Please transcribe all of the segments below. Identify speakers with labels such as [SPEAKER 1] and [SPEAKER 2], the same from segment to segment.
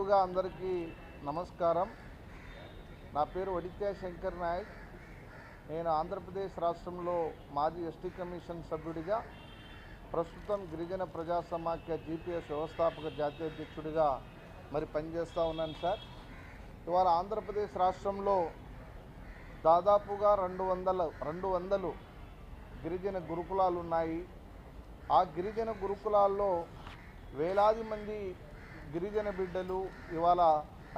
[SPEAKER 1] ముందుగా అందరికీ నమస్కారం. నా పేరు వడిత్యా శంకర్ నాయక్. నేను ఆంధ్రప్రదేశ్ రాష్ట్రంలో మాజీ ఎస్టీ కమిషన్ సభ్యుడిగా ప్రస్తుతం గిరిజన ప్రజా సమాఖ్య జీపీఎస్ వ్యవస్థాపక జాతీయ అధ్యక్షుడిగా మరి పనిచేస్తూ ఉన్నాను సార్. ఇవాళ ఆంధ్రప్రదేశ్ రాష్ట్రంలో దాదాపుగా రెండు వందల రెండు వందలు గిరిజన గురుకులాలు ఉన్నాయి. ఆ గిరిజన గురుకులాల్లో వేలాది మంది గిరిజన బిడ్డలు ఇవాళ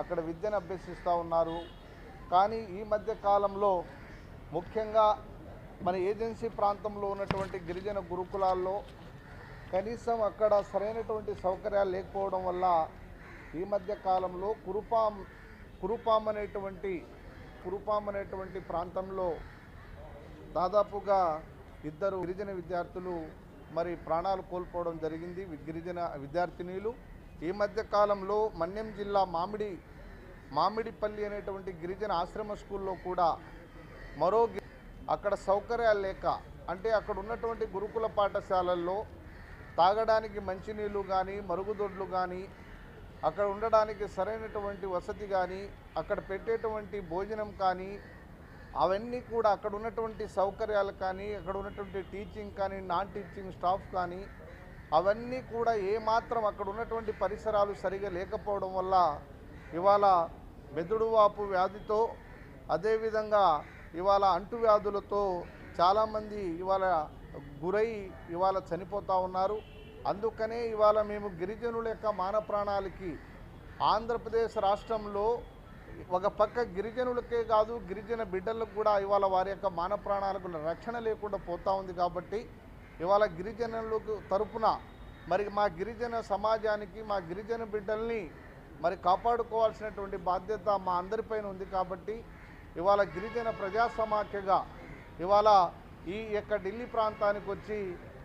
[SPEAKER 1] అక్కడ విద్యను అభ్యసిస్తూ ఉన్నారు. కానీ ఈ మధ్య కాలంలో ముఖ్యంగా మన ఏజెన్సీ ప్రాంతంలో ఉన్నటువంటి గిరిజన గురుకులాల్లో కనీసం అక్కడ సరైనటువంటి సౌకర్యాలు లేకపోవడం వల్ల ఈ మధ్య కాలంలో కురుపాం కురుపాం అనేటువంటి కురుపాం అనేటువంటి ప్రాంతంలో దాదాపుగా ఇద్దరు గిరిజన విద్యార్థులు మరి ప్రాణాలు కోల్పోవడం జరిగింది. గిరిజన విద్యార్థినీలు ఈ మధ్య కాలంలో మన్యం జిల్లా మామిడి మామిడిపల్లి అనేటువంటి గిరిజన ఆశ్రమ స్కూల్లో కూడా మరో అక్కడ సౌకర్యాలు లేక అంటే అక్కడ ఉన్నటువంటి గురుకుల పాఠశాలల్లో తాగడానికి మంచినీళ్ళు కానీ మరుగుదొడ్లు కానీ అక్కడ ఉండడానికి సరైనటువంటి వసతి కానీ అక్కడ పెట్టేటువంటి భోజనం కానీ అవన్నీ కూడా అక్కడ ఉన్నటువంటి సౌకర్యాలు కానీ అక్కడ ఉన్నటువంటి టీచింగ్ కానీ నాన్ టీచింగ్ స్టాఫ్ కానీ అవన్నీ కూడా ఏమాత్రం అక్కడ ఉన్నటువంటి పరిసరాలు సరిగా లేకపోవడం వల్ల ఇవాళ మెదుడువాపు వ్యాధితో అదేవిధంగా ఇవాళ అంటువ్యాధులతో చాలామంది ఇవాళ గురై ఇవాళ చనిపోతూ ఉన్నారు. అందుకనే ఇవాళ మేము గిరిజనుల యొక్క మాన ప్రాణాలకి ఆంధ్రప్రదేశ్ రాష్ట్రంలో ఒక పక్క గిరిజనులకే కాదు గిరిజన బిడ్డలకు కూడా ఇవాళ వారి యొక్క మాన ప్రాణాలకు రక్షణ లేకుండా పోతా ఉంది కాబట్టి ఇవాళ గిరిజనులకు తరపున మరి మా గిరిజన సమాజానికి మా గిరిజన బిడ్డల్ని మరి కాపాడుకోవాల్సినటువంటి బాధ్యత మా అందరిపైన ఉంది కాబట్టి ఇవాళ గిరిజన ప్రజాసమాఖ్యగా ఇవాళ ఈ యొక్క ఢిల్లీ ప్రాంతానికి వచ్చి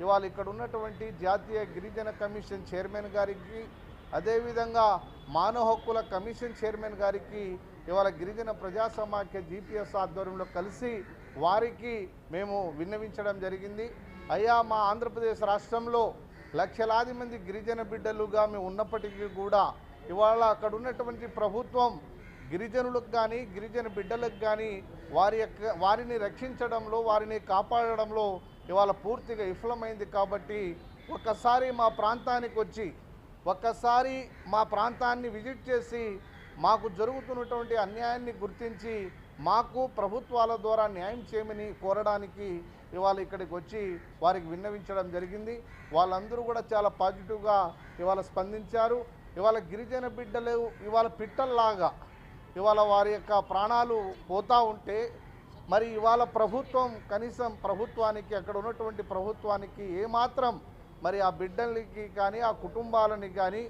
[SPEAKER 1] ఇవాళ ఇక్కడ ఉన్నటువంటి జాతీయ గిరిజన కమిషన్ చైర్మన్ గారికి అదేవిధంగా మానవ హక్కుల కమిషన్ చైర్మన్ గారికి ఇవాళ గిరిజన ప్రజాసమాఖ్య జీపీఎస్ ఆధ్వర్యంలో కలిసి వారికి మేము విన్నవించడం జరిగింది. అయ్యా మా ఆంధ్రప్రదేశ్ రాష్ట్రంలో లక్షలాది మంది గిరిజన బిడ్డలుగా మేము ఉన్నప్పటికీ కూడా ఇవాళ అక్కడ ఉన్నటువంటి ప్రభుత్వం గిరిజనులకు కానీ గిరిజన బిడ్డలకు కానీ వారి యొక్క వారిని రక్షించడంలో వారిని కాపాడడంలో ఇవాళ పూర్తిగా విఫలమైంది కాబట్టి ఒక్కసారి మా ప్రాంతానికి వచ్చి ఒక్కసారి మా ప్రాంతాన్ని విజిట్ చేసి మాకు జరుగుతున్నటువంటి అన్యాయాన్ని గుర్తించి మాకు ప్రభుత్వాల ద్వారా న్యాయం చేయమని కోరడానికి ఇవాళ ఇక్కడికి వచ్చి వారికి విన్నవించడం జరిగింది. వాళ్ళందరూ కూడా చాలా పాజిటివ్గా ఇవాళ స్పందించారు. ఇవాళ గిరిజన బిడ్డలు ఇవాళ పిట్టల్లాగా ఇవాళ వారి యొక్క ప్రాణాలు పోతూ ఉంటే మరి ఇవాళ ప్రభుత్వం కనీసం ప్రభుత్వానికి అక్కడ ఉన్నటువంటి ప్రభుత్వానికి ఏమాత్రం మరి ఆ బిడ్డలకి కానీ ఆ కుటుంబాలని కానీ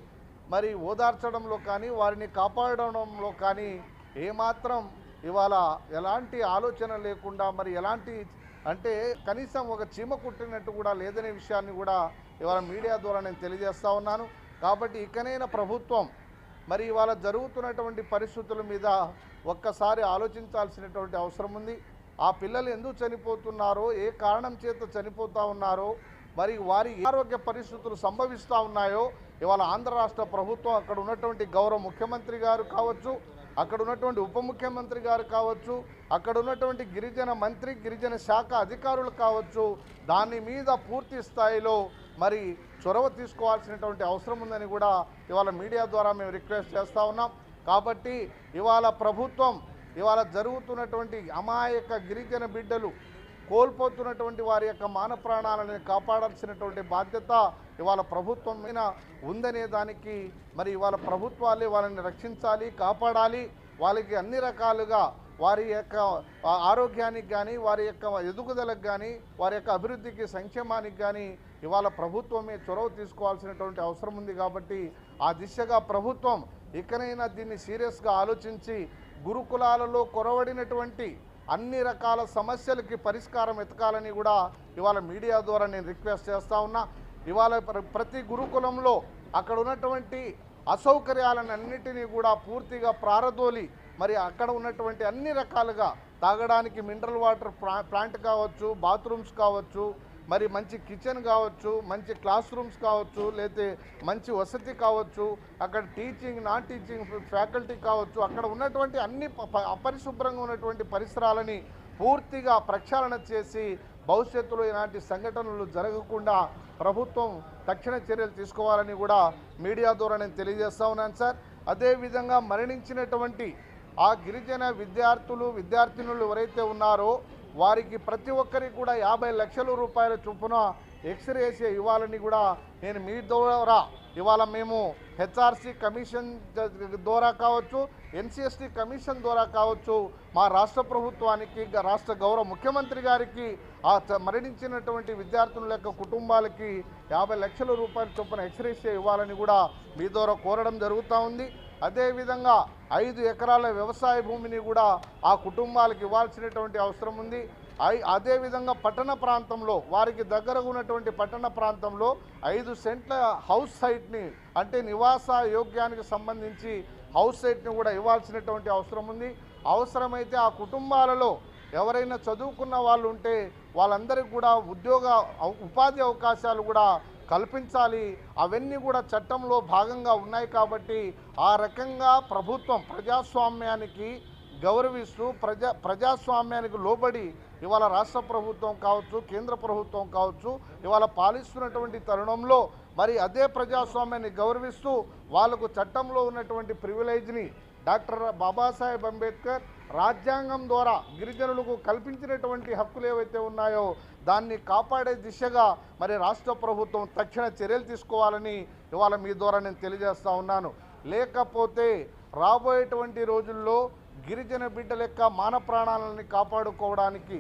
[SPEAKER 1] మరి ఓదార్చడంలో కానీ వారిని కాపాడడంలో కానీ ఏమాత్రం ఇవాళ ఎలాంటి ఆలోచన లేకుండా మరి ఎలాంటి అంటే కనీసం ఒక చీమ కుట్టినట్టు కూడా లేదనే విషయాన్ని కూడా ఇవాళ మీడియా ద్వారా నేను తెలియజేస్తా ఉన్నాను. కాబట్టి ఇకనైనా ప్రభుత్వం మరి ఇవాళ జరుగుతున్నటువంటి పరిస్థితుల మీద ఒక్కసారి ఆలోచించాల్సినటువంటి అవసరం ఉంది. ఆ పిల్లలు ఎందుకు చనిపోతున్నారో ఏ కారణం చేత చనిపోతూ ఉన్నారో మరి వారి ఆరోగ్య పరిస్థితులు సంభవిస్తూ ఉన్నాయో ఇవాళ ఆంధ్ర రాష్ట్ర ప్రభుత్వం అక్కడ ఉన్నటువంటి గౌరవ ముఖ్యమంత్రి గారు కావచ్చు అక్కడ ఉన్నటువంటి ఉప ముఖ్యమంత్రి గారు కావచ్చు అక్కడ ఉన్నటువంటి గిరిజన మంత్రి గిరిజన శాఖ అధికారులు కావచ్చు దాని మీద పూర్తి స్థాయిలో మరి చొరవ తీసుకోవాల్సినటువంటి అవసరం ఉందని కూడా ఇవాళ మీడియా ద్వారా మేము రిక్వెస్ట్ చేస్తూ ఉన్నాం. కాబట్టి ఇవాళ ప్రభుత్వం ఇవాళ జరుగుతున్నటువంటి అమాయక గిరిజన బిడ్డలు కోల్పోతున్నటువంటి వారి యొక్క మాన ప్రాణాలను కాపాడాల్సినటువంటి బాధ్యత ఇవాళ ప్రభుత్వం మీద ఉందనే దానికి మరి ఇవాళ ప్రభుత్వాలే వాళ్ళని రక్షించాలి కాపాడాలి. వాళ్ళకి అన్ని రకాలుగా వారి యొక్క ఆరోగ్యానికి కానీ వారి యొక్క ఎదుగుదలకు కానీ వారి యొక్క అభివృద్ధికి సంక్షేమానికి కానీ ఇవాళ ప్రభుత్వమే చొరవ తీసుకోవాల్సినటువంటి అవసరం ఉంది కాబట్టి ఆ దిశగా ప్రభుత్వం ఇకనైనా దీన్ని సీరియస్గా ఆలోచించి గురుకులాలలో కొరవడినటువంటి అన్ని రకాల సమస్యలకి పరిష్కారం ఎతకాలని కూడా ఇవాళ మీడియా ద్వారా నేను రిక్వెస్ట్ చేస్తూ ఉన్నా. ఇవాళ ప్ర- ప్రతి గురుకులంలో అక్కడ ఉన్నటువంటి అసౌకర్యాలన్నిటినీ కూడా పూర్తిగా ప్రారదోలి మరి అక్కడ ఉన్నటువంటి అన్ని రకాలుగా తాగడానికి మినరల్ వాటర్ ప్లాంట్ కావచ్చు బాత్రూమ్స్ కావచ్చు మరి మంచి కిచెన్ కావచ్చు మంచి క్లాస్ రూమ్స్ కావచ్చు లేతే మంచి వసతి కావచ్చు అక్కడ టీచింగ్ నాన్ టీచింగ్ ఫ్యాకల్టీ కావచ్చు అక్కడ ఉన్నటువంటి అన్ని అపరిశుభ్రంగా ఉన్నటువంటి పరిసరాలని పూర్తిగా ప్రక్షాళన చేసి భవిష్యత్తులో ఇలాంటి సంఘటనలు జరగకుండా ప్రభుత్వం తక్షణ చర్యలు తీసుకోవాలని కూడా మీడియా ద్వారా నేను తెలియజేస్తా ఉన్నాను సార్. అదేవిధంగా మరణించినటువంటి ఆ గిరిజన విద్యార్థులు విద్యార్థినులు ఎవరైతే ఉన్నారో వారికి ప్రతి ఒక్కరికి కూడా యాభై లక్షల రూపాయల చొప్పున ఎక్స్రేస్ ఇవ్వాలని కూడా నేను మీ ద్వారా ఇవాళ మేము హెచ్ఆర్సీ కమిషన్ ద్వారా కావచ్చు ఎన్సిఎస్టీ కమిషన్ ద్వారా కావచ్చు మా రాష్ట్ర ప్రభుత్వానికి రాష్ట్ర గౌరవ ముఖ్యమంత్రి గారికి ఆ మరణించినటువంటి విద్యార్థుల యొక్క కుటుంబాలకి యాభై లక్షల రూపాయల చొప్పున ఎక్స్రేస్ ఇవ్వాలని కూడా మీ ద్వారా కోరడం జరుగుతూ ఉంది. అదేవిధంగా ఐదు ఎకరాల వ్యవసాయ భూమిని కూడా ఆ కుటుంబాలకు ఇవ్వాల్సినటువంటి అవసరం ఉంది. అదేవిధంగా పట్టణ ప్రాంతంలో వారికి దగ్గరగా ఉన్నటువంటి పట్టణ ప్రాంతంలో ఐదు సెంట్ల హౌస్ సైట్ని అంటే నివాస యోగ్యానికి సంబంధించి హౌస్ సైట్ని కూడా ఇవ్వాల్సినటువంటి అవసరం ఉంది. అవసరమైతే ఆ కుటుంబాలలో ఎవరైనా చదువుకున్న వాళ్ళు ఉంటే వాళ్ళందరికీ కూడా ఉద్యోగ ఉపాధి అవకాశాలు కూడా కల్పించాలి. అవన్నీ కూడా చట్టంలో భాగంగా ఉన్నాయి కాబట్టి ఆ రకంగా ప్రభుత్వం ప్రజాస్వామ్యానికి గౌరవిస్తూ ప్రజా ప్రజాస్వామ్యానికి లోబడి ఇవాళ రాష్ట్ర ప్రభుత్వం కావచ్చు కేంద్ర ప్రభుత్వం కావచ్చు ఇవాళ పాలిస్తున్నటువంటి తరుణంలో మరి అదే ప్రజాస్వామ్యాన్ని గౌరవిస్తూ వాళ్ళకు చట్టంలో ఉన్నటువంటి ప్రివిలేజ్ని డాక్టర్ బాబాసాహెబ్ అంబేద్కర్ రాజ్యాంగం ద్వారా గిరిజనులకు కల్పించినటువంటి హక్కులు ఏవైతే ఉన్నాయో దాన్ని కాపాడే దిశగా మరి రాష్ట్ర ప్రభుత్వం తక్షణ చర్యలు తీసుకోవాలని ఇవాళ మీ ద్వారా నేను తెలియజేస్తా ఉన్నాను. లేకపోతే రాబోయేటువంటి రోజుల్లో గిరిజన బిడ్డల యొక్క మాన ప్రాణాలని కాపాడుకోవడానికి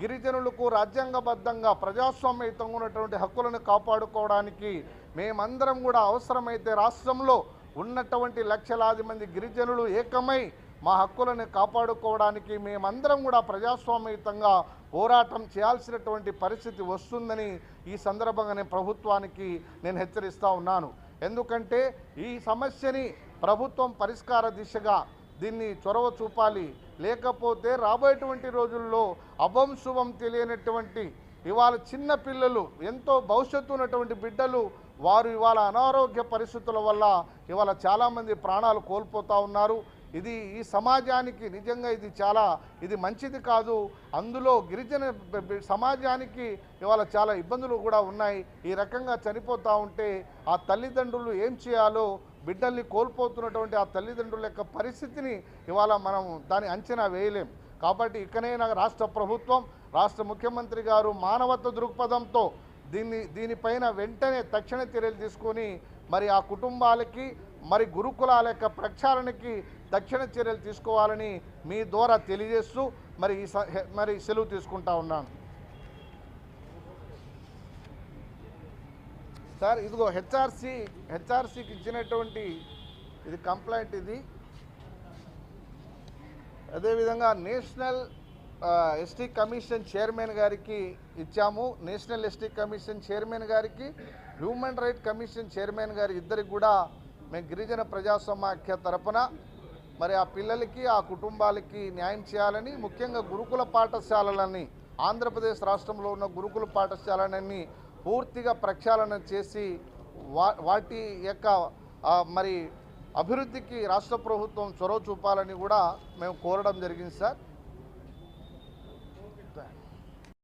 [SPEAKER 1] గిరిజనులకు రాజ్యాంగబద్ధంగా ప్రజాస్వామ్యతంగా ఉన్నటువంటి హక్కులను కాపాడుకోవడానికి మేమందరం కూడా అవసరమైతే రాష్ట్రంలో ఉన్నటువంటి లక్షలాది మంది గిరిజనులు ఏకమై మా హక్కులను కాపాడుకోవడానికి మేమందరం కూడా ప్రజాస్వామ్యయుతంగా పోరాటం చేయాల్సినటువంటి పరిస్థితి వస్తుందని ఈ సందర్భంగా నేను ప్రభుత్వానికి నేను హెచ్చరిస్తూ ఉన్నాను. ఎందుకంటే ఈ సమస్యని ప్రభుత్వం పరిష్కార దిశగా దీన్ని చొరవ చూపాలి. లేకపోతే రాబోయేటువంటి రోజుల్లో అభం శుభం తెలియనటువంటి ఇవాళ చిన్న పిల్లలు ఎంతో భవిష్యత్తు ఉన్నటువంటి బిడ్డలు వారు ఇవాళ అనారోగ్య పరిస్థితుల వల్ల ఇవాళ చాలామంది ప్రాణాలు కోల్పోతూ ఉన్నారు. ఇది ఈ సమాజానికి నిజంగా ఇది చాలా ఇది మంచిది కాదు. అందులో గిరిజన సమాజానికి ఇవాళ చాలా ఇబ్బందులు కూడా ఉన్నాయి. ఈ రకంగా చనిపోతూ ఉంటే ఆ తల్లిదండ్రులు ఏం చేయాలో బిడ్డల్ని కోల్పోతున్నటువంటి ఆ తల్లిదండ్రుల యొక్క పరిస్థితిని ఇవాళ మనం దాని అంచనా వేయలేం. కాబట్టి ఇకనైనా రాష్ట్ర ప్రభుత్వం రాష్ట్ర ముఖ్యమంత్రి గారు మానవత్వ దృక్పథంతో దీన్ని దీనిపైన వెంటనే తక్షణ చర్యలు తీసుకొని మరి ఆ కుటుంబాలకి మరి గురుకులాల యొక్క ప్రక్షాళనకి తక్షణ చర్యలు తీసుకోవాలని మీ ద్వారా తెలియజేస్తూ మరి ఈ స- మరి సెలవు తీసుకుంటా ఉన్నాను. సార్ ఇదిగో హెచ్ఆర్సి హెచ్ఆర్సీకి ఇచ్చినటువంటి ఇది కంప్లైంట్ ఇది. అదేవిధంగా నేషనల్ ఎస్టీ కమిషన్ చైర్మన్ గారికి ఇచ్చాము. నేషనల్ ఎస్టీ కమిషన్ చైర్మన్ గారికి హ్యూమన్ రైట్ కమిషన్ చైర్మన్ గారి ఇద్దరికి కూడా మేము గిరిజన ప్రజాసమాఖ్య తరపున మరి ఆ పిల్లలకి ఆ కుటుంబాలకి న్యాయం చేయాలని ముఖ్యంగా గురుకుల పాఠశాలలని ఆంధ్రప్రదేశ్ రాష్ట్రంలో ఉన్న గురుకుల పాఠశాలలన్నీ పూర్తిగా ప్రక్షాళన చేసి వా వాటి యొక్క మరి అభివృద్ధికి రాష్ట్ర ప్రభుత్వం చొరవ చూపాలని కూడా మేము కోరడం జరిగింది సార్.